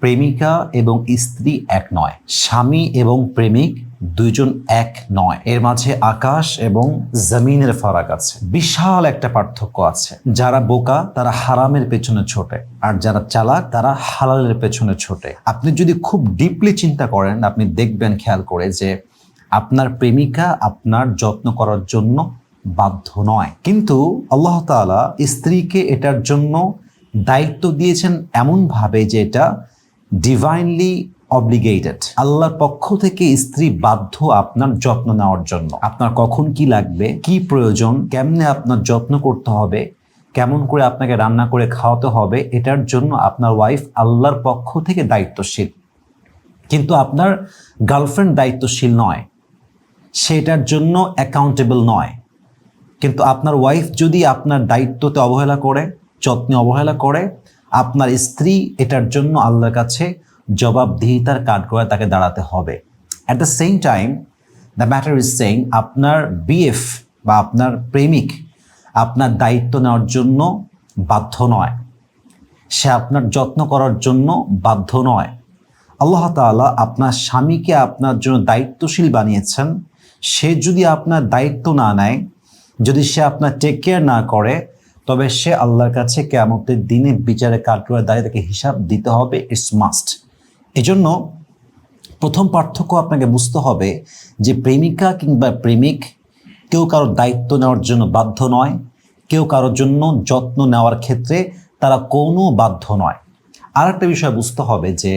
প্রেমিকা এবং স্ত্রী এক নয়, স্বামী এবং প্রেমিক দুইজন এক নয়। এর মাঝে আকাশ এবং জমিনের ফারাক আছে। বিশাল একটা পার্থক্য আছে। যারা বোকা, তারা হারামের পেছনে ছোটে। আর যারা চালাক, তারা হালালের পেছনে ছোটে। আপনি যদি খুব ডিপলি চিন্তা করেন, আপনি দেখবেন, খেয়াল করে যে আপনার প্রেমিকা আপনার যত্ন করার জন্য বাধ্য নয়। কিন্তু আল্লাহ তাআলা স্ত্রীকে এটার জন্য দায়িত্ব দিয়েছেন এমনভাবে যে এটা ডিভাইনলি অব্লিগেটেড আল্লাহর পক্ষ থেকে স্ত্রী বাধ্য আপনার যত্ন নেওয়ার জন্য। আপনার কখন কি লাগবে? কি প্রয়োজন? কেমনে আপনার যত্ন করতে হবে? কেমন করে আপনাকে রান্না করে খাওয়াতে হবে? এটার জন্য আপনার ওয়াইফ আল্লাহর পক্ষ থেকে দায়িত্বশীল। কিন্তু আপনার গার্লফ্রেন্ড দায়িত্বশীল নয়। সেটার জন্য অ্যাকাউন্টেবল নয়। কিন্তু আপনার ওয়াইফ যদি আপনার দায়িত্বতে অবহেলা করে, যত্নে অবহেলা করে আপনার স্ত্রী এটার জন্য আল্লাহর কাছে জবাবদিহিতার কাঠগড়ায় তাকে দাঁড়াতে হবে। At the same time the matter is saying আপনার বিএফ বা আপনার প্রেমিক আপনার দায়িত্ব নেওয়ার জন্য বাধ্য নয়। সে আপনার যত্ন করার জন্য বাধ্য নয়। আল্লাহ তাআলা আপনার স্বামীকে আপনার জন্য দায়িত্বশীল বানিয়েছেন। সে যদি আপনার দায়িত্ব না নেয়, যদি সে আপনার টেক কেয়ার না করে তবে সে আল্লাহর কাছে কেয়ামতের দিনে বিচারে কাঠগড়ায় দাঁড়িয়ে তাকে হিসাব দিতে হবে ইটস মাস্ট এজন্য প্রথম পার্থক্য আপনাকে বুঝতে হবে যে প্রেমিকা কিংবা প্রেমিক কেউ কারোর দায়িত্ব নেওয়ার জন্য বাধ্য নয়, কেউ কারোর জন্য যত্ন নেওয়ার ক্ষেত্রে তারা কোনো বাধ্য নয়। আর একটা বিষয় বুঝতে হবে যে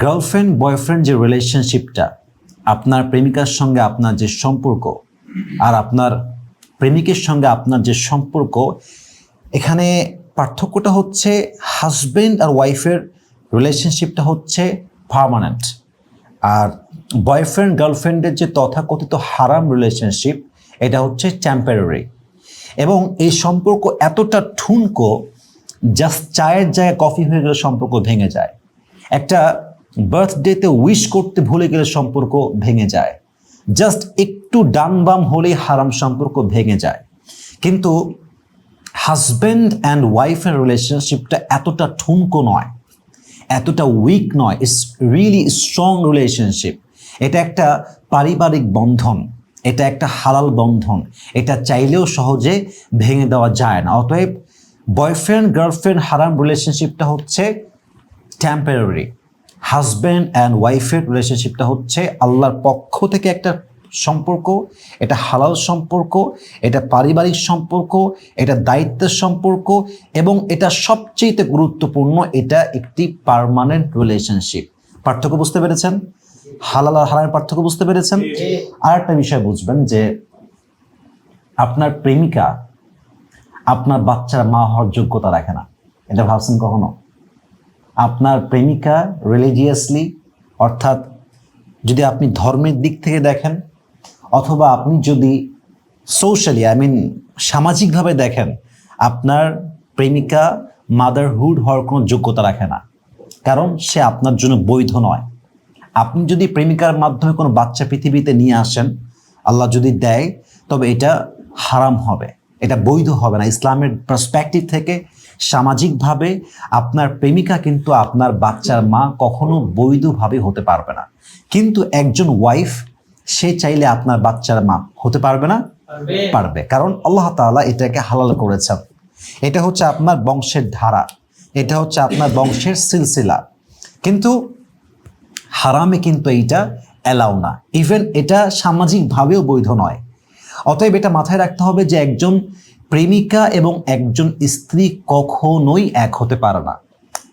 গার্লফ্রেন্ড বয়ফ্রেন্ড যে রিলেশনশিপটা আপনার প্রেমিকার সঙ্গে আপনার যে সম্পর্ক আর আপনার প্রেমিকের সঙ্গে আপনার যে সম্পর্ক, এখানে পার্থক্যটা হচ্ছে হাজব্যান্ড আর ওয়াইফের রিলেশনশিপটা হচ্ছে পারমানেন্ট আর বয়ফ্রেন্ড গার্লফ্রেন্ডের যে তথাকথিত হারাম রিলেশনশিপ এটা হচ্ছে টেম্পোরারি এবং এই সম্পর্ক এতটা ঠুনকো জাস্ট চায়ের জায়গায় কফি হয়ে গেলে সম্পর্ক ভেঙে যায়। একটা বার্থডেতে উইশ করতে ভুলে গেলে সম্পর্ক ভেঙে যায়। জাস্ট একটু ডান বাম হলেই হারাম সম্পর্ক ভেঙে যায়। কিন্তু হাজব্যান্ড অ্যান্ড ওয়াইফের রিলেশনশিপটা এতটা ঠুনকো নয়, এতটা উইক নয় ইটস রিয়েলি স্ট্রং রিলেশনশিপ এটা একটা পারিবারিক বন্ধন, এটা একটা হালাল বন্ধন, এটা চাইলেও সহজে ভেঙে দেওয়া যায় না। অতএব বয়ফ্রেন্ড গার্লফ্রেন্ড হারাম রিলেশনশিপটা হচ্ছে টেম্পোরারি হাজব্যান্ড অ্যান্ড ওয়াইফের রিলেশনশিপটা হচ্ছে আল্লাহর পক্ষ থেকে একটা সম্পর্ক এটা হালাল সম্পর্ক এটা পারিবারিক সম্পর্ক এটা দায়িত্বের সম্পর্ক এবং এটা সবচেয়ে গুরুত্বপূর্ণ এটা একটি পার্মানেন্ট রিলেশনশিপ পার্থক্য বুঝতে পেরেছেন? হালাল আর হারামের পার্থক্য বুঝতে পেরেছেন? আর একটা বিষয় বুঝবেন যে আপনার প্রেমিকা আপনার বাচ্চার মা হওয়ার যোগ্যতা রাখে না। এটা ভাবছেন কখনো? আপনার প্রেমিকা রিলিজিয়াসলি অর্থাৎ যদি আপনি ধর্মের দিক থেকে দেখেন, অথবা আপনি যদি সোশ্যালি আই মিন সামাজিকভাবে দেখেন, আপনার প্রেমিকা মাদারহুড হওয়ার কোনো যোগ্যতা রাখে না। কারণ সে আপনার জন্য বৈধ নয়। আপনি যদি প্রেমিকার মাধ্যমে কোনো বাচ্চা পৃথিবীতে নিয়ে আসেন, আল্লাহ যদি দেয়, তবে এটা হারাম হবে। এটা বৈধ হবে না। ইসলামের পার্সপেক্টিভ থেকে সামাজিকভাবে আপনার প্রেমিকা কিন্তু আপনার বাচ্চার মা কখনো বৈধভাবে হতে পারবে না। কিন্তু একজন ওয়াইফ সে চাইলে আপনার বাচ্চার মা হতে পারবে না? পারবে। কারণ আল্লাহ তাআলা এটাকে হালাল করেছেন। এটা হচ্ছে আপনার বংশের ধারা। এটা হচ্ছে আপনার বংশের সিলসিলা। কিন্তু হারামে কিন্তু এইটা অ্যালাউ না। ইভেন এটা সামাজিকভাবেও বৈধ নয়। অতএব এটা মাথায় রাখতে হবে যে একজন প্রেমিকা এবং একজন স্ত্রী কখনোই এক হতে পারে না।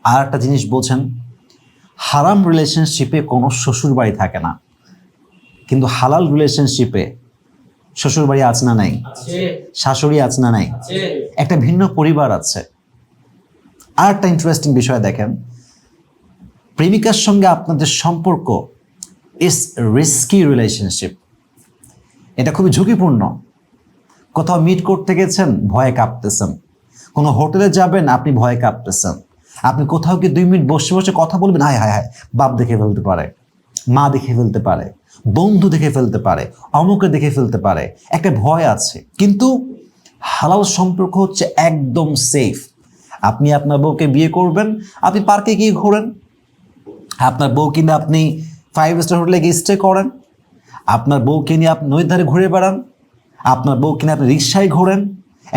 আর একটা জিনিস বলছেন হারাম রিলেশনশিপে কোনো শ্বশুর বাড়ি থাকে না। কিন্তু হালাল রিলেশনশিপে শ্বশুর বাড়ি আছে না নাই? শাশুড়ি আছে না নাই? একটা ভিন্ন পরিবার আছে। আর একটা ইন্টারেস্টিং বিষয় দেখেন প্রেমিকার সঙ্গে আপনাদের সম্পর্ক ইস রিস্কি রিলেশনশিপ এটা খুবই ঝুঁকিপূর্ণ। কোথাও মিট করতে গেছেন, ভয়ে কাঁপতেছেন। কোনো হোটেলে যাবেন, আপনি ভয়ে কাঁপতেছেন। আপনি কোথাও কি দুই মিনিট বসে বসে কথা বলবেন? হায় হায় হায়, বাপ দেখে ফেলতে পারে, মা দেখে ফেলতে পারে, বন্ধু দেখে ফেলতে পারে, অমুকে দেখে ফেলতে পারে। একটা ভয় আছে। কিন্তু হালাল সম্পর্ক হচ্ছে একদম সেফ আপনি আপনার বউকে বিয়ে করবেন, আপনি পার্কে গিয়ে ঘোরেন। আপনার বউ কিনে আপনি ফাইভ স্টার হোটেলে গিয়ে স্টে করেন। আপনার বউ কিনে আপনি নদীর ধারে ঘুরে বেড়ান। আপনার বউ কিনে আপনি রিক্সায় ঘোরেন,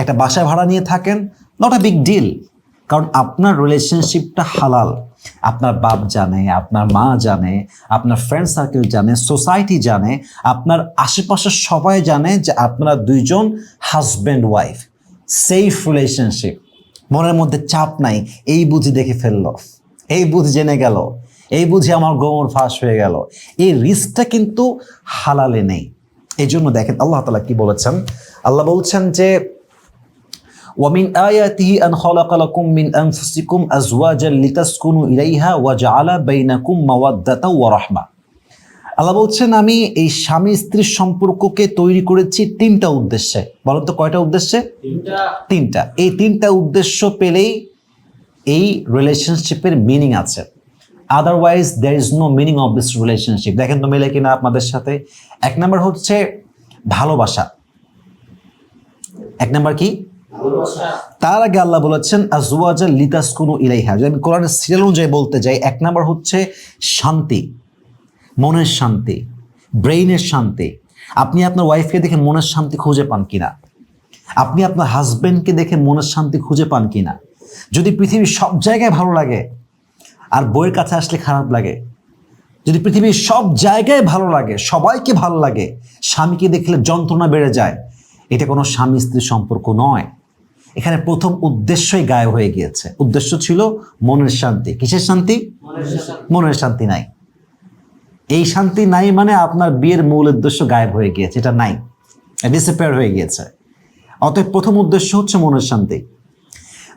একটা বাসা ভাড়া নিয়ে থাকেন নট আ বিগ ডিল কারণ আপনার রিলেশনশিপটা হালাল। আপনার বাপ জানে, আপনার মা জানে, আপনার ফ্রেন্ড সার্কেল জানে সোসাইটি জানে, আপনার আশেপাশের সবাই জানে যে আপনারা দুইজন হাজব্যান্ড ওয়াইফ সেফ রিলেশনশিপ মনের মধ্যে চাপ নাই, এই বুঝি দেখে ফেলল, এই বুঝি জেনে গেল, এই বুঝি আমার গোমর ফাঁস হয়ে গেল। এই রিস্কটা কিন্তু হালালে নেই। এই জন্য দেখেন আল্লাহ তালা কি বলেছেন আল্লাহ বলছেন যে ومن آياته أن خلق لكم من أنفسكم أزواجا لتسكنوا إليها وجعل بينكم مودة ورحمة আল্লাহ বলছেন আমি এই স্বামী স্ত্রীর সম্পর্ককে তৈরি করেছি তিনটা উদ্দেশ্যে বলেন তো কয়টা উদ্দেশ্যে তিনটা এই তিনটা উদ্দেশ্য পেলেই এই রিলেশনশিপের মিনিং আছে Otherwise there is no meaning of this relationship দেখেন তো মিলে কিনা আপনাদের সাথে। এক নম্বর হচ্ছে ভালোবাসা। এক নম্বর কি? তার আগে আল্লাহ বলেছেন আজওয়াজা লিতাসকুনু ইলাইহা। যদি আমি কোরআনের সিরিয়াল অনুযায়ী বলতে যাই এক নম্বর হচ্ছে শান্তি। মনের শান্তি। ব্রেইনের শান্তি। আপনি আপনার ওয়াইফকে দেখে মনের শান্তি খুঁজে পান কিনা? আপনি আপনার হাজবেন্ডকে দেখে মনের শান্তি খুঁজে পান কিনা? যদি পৃথিবীর সব জায়গায় ভালো লাগে আর বইয়ের কাছে আসলে খারাপ লাগে। যদি পৃথিবীর সব জায়গায় ভালো লাগে, সবাইকে ভালো লাগে, স্বামীকে দেখলে যন্ত্রণা বেড়ে যায়, এটা কোনো স্বামী স্ত্রীর সম্পর্ক নয়। এখানে প্রথম উদ্দেশ্যই গায়েব হয়ে গিয়েছে। উদ্দেশ্য ছিল মনের শান্তি। কিসের শান্তি? মনের শান্তি নাই। এই শান্তি নাই মানে আপনার বিয়ের মূল উদ্দেশ্য গায়েব হয়ে গিয়েছে, এটা নাই। ডিসঅ্যাপিয়ার হয়ে গিয়েছে। অতএব প্রথম উদ্দেশ্য হচ্ছে মনের শান্তি।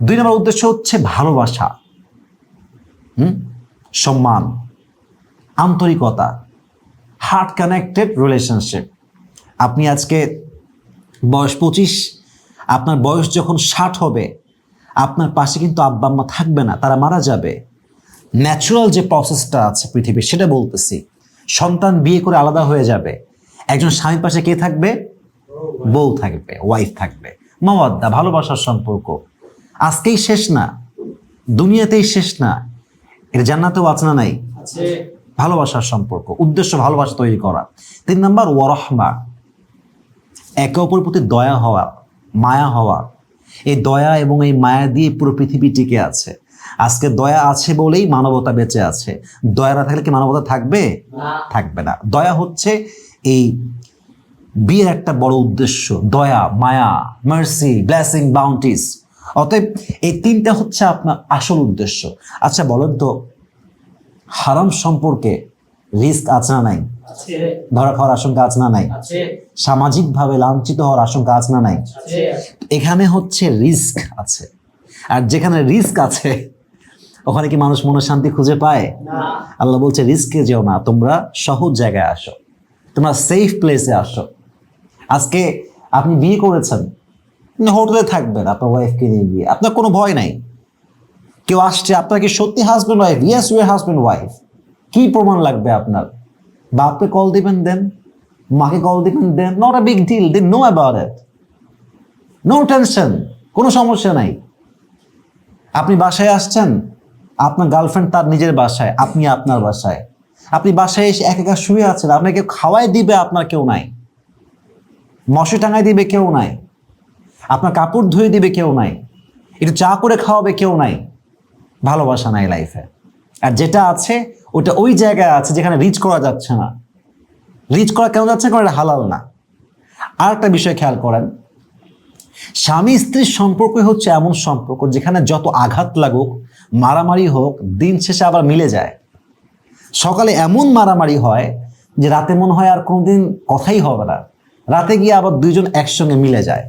দুই নম্বর উদ্দেশ্য হচ্ছে ভালোবাসা। সম্মান, আন্তরিকতা হার্ট কানেক্টেড রিলেশনশিপ আপনি আজকে বয়স পঁচিশ, আপনার বয়স যখন ষাট হবে, আপনার পাশে কিন্তু আব্বা আম্মা থাকবে না, তারা মারা যাবে। ন্যাচুরাল যে প্রসেসটা আছে পৃথিবীর, সেটা বলতেছি। সন্তান বিয়ে করে আলাদা হয়ে যাবে। একজন স্বামীর পাশে কে থাকবে? বউ থাকবে ওয়াইফ থাকবে। মাওয়াদ্দা, ভালোবাসার সম্পর্ক। আজকেই শেষ না, দুনিয়াতেই শেষ না। এটা জান্নাতেও আছে না নাই? ভালোবাসার সম্পর্ক উদ্দেশ্য ভালোবাসা তৈরি করা। তিন নাম্বার ওয়ারহমা একে অপরের প্রতি দয়া হওয়া মায়া হওয়া। এই দয়া এবং এই মায়া দিয়ে পুরো পৃথিবী টিকে আছে। আজকে দয়া আছে বলেই মানবতা বেঁচে আছে। দয়া না থাকলে কি মানবতা থাকবে? থাকবে না। দয়া হচ্ছে এই বিয়ের একটা বড় উদ্দেশ্য। দয়া মায়া মার্সি ব্লেসিং বাউন্টিস অতএব এই তিনটা হচ্ছে আপনার আসল উদ্দেশ্য। আচ্ছা বলেন তো হারাম সম্পর্কে রিস্ক আছে না নাই? ধরা খাওয়ার আশঙ্কা আছে না নাই? সামাজিকভাবে লাঞ্ছিত হওয়ার আশঙ্কা আছে না নাই? এখানে হচ্ছে রিস্ক আছে। আর যেখানে রিস্ক আছে ওখানে কি মানুষ মনে শান্তি খুঁজে পায়? আল্লাহ বলছে রিস্কে যেও না তোমরা সহজ জায়গায় আসো। তোমরা সেফ প্লেসে আসো। আজকে আপনি বিয়ে করেছেন হোটেলে থাকবেন, আপনার ওয়াইফকে নিয়ে গিয়ে। আপনার কোনো ভয় নাই। কেউ আসছে, আপনার কি সত্যি husband wife yes you husband wife কি প্রমাণ লাগবে আপনার? বাপকে কল দিবেন, দেন? মাকে কল দিবেন, দেন? Not a big deal they know about it no tension কোনো সমস্যা নাই। আপনি বাসায় আসছেন, আপনার গার্লফ্রেন্ড তার নিজের বাসায়, আপনি আপনার বাসায়। আপনি বাসায় এসে এক একা শুয়ে আছেন, আপনাকে খাওয়াই দিবে আপনার কেউ নাই। মশে টাঙাই দিবে কেউ নাই। আপনার কাপড় ধুয়ে দিবে কেউ নাই, একটু চা করে খাওয়াবে কেউ নাই, ভালোবাসা নাই লাইফে আর যেটা আছে, ওটা ওই জায়গায় আছে যেখানে রিচ করা যাচ্ছে না। রিচ করা কেন যাচ্ছে কারণ এটা হালাল না। আর একটা বিষয় খেয়াল করেন, স্বামী স্ত্রীর সম্পর্ক হচ্ছে এমন সম্পর্ক যেখানে যত আঘাত লাগুক, মারামারি হোক, দিন শেষে আবার মিলে যায়। সকালে এমন মারামারি হয় যে রাতে মনে হয় আর কোনোদিন কথাই হবে না। রাতে গিয়ে আবার দুইজন একসঙ্গে মিলে যায়।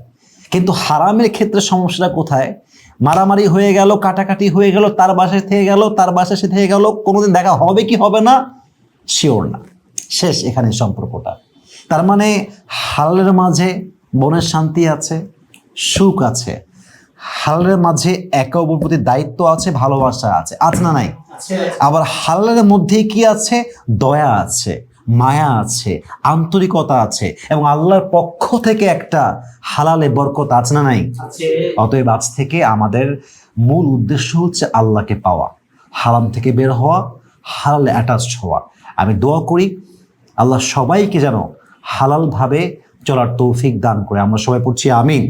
কিন্তু হারামের ক্ষেত্রে সমস্যাটা কোথায়? মারামারি হয়ে গেল কাটাকাটি হয়ে গেল তার বাসায় থেকে গেল তার বাসায় সে থেকে গেল কোনোদিন দেখা হবে কি হবে না? শিওর না। শেষ এখানে সম্পর্কটা। তার মানে হালের মাঝে বনের শান্তি আছে সুখ আছে। হালের মাঝে একে অপর প্রতি দায়িত্ব আছে ভালোবাসা আছে। আছে না নাই? আবার হালের মধ্যে কি আছে? দয়া আছে। মায়া আছে আন্তরিকতা আছে এবং আল্লাহর পক্ষ থেকে একটা হালালে বরকত আছে না নাই? অতএব আজ থেকে আমাদের মূল উদ্দেশ্য হচ্ছে আল্লাহকে পাওয়া হারাম থেকে বের হওয়া হালালে অ্যাটাচড হওয়া। আমি দোয়া করি আল্লাহ সবাইকে যেন হালালভাবে চলার তৌফিক দান করে। আমরা সবাই পড়ছি আমিন।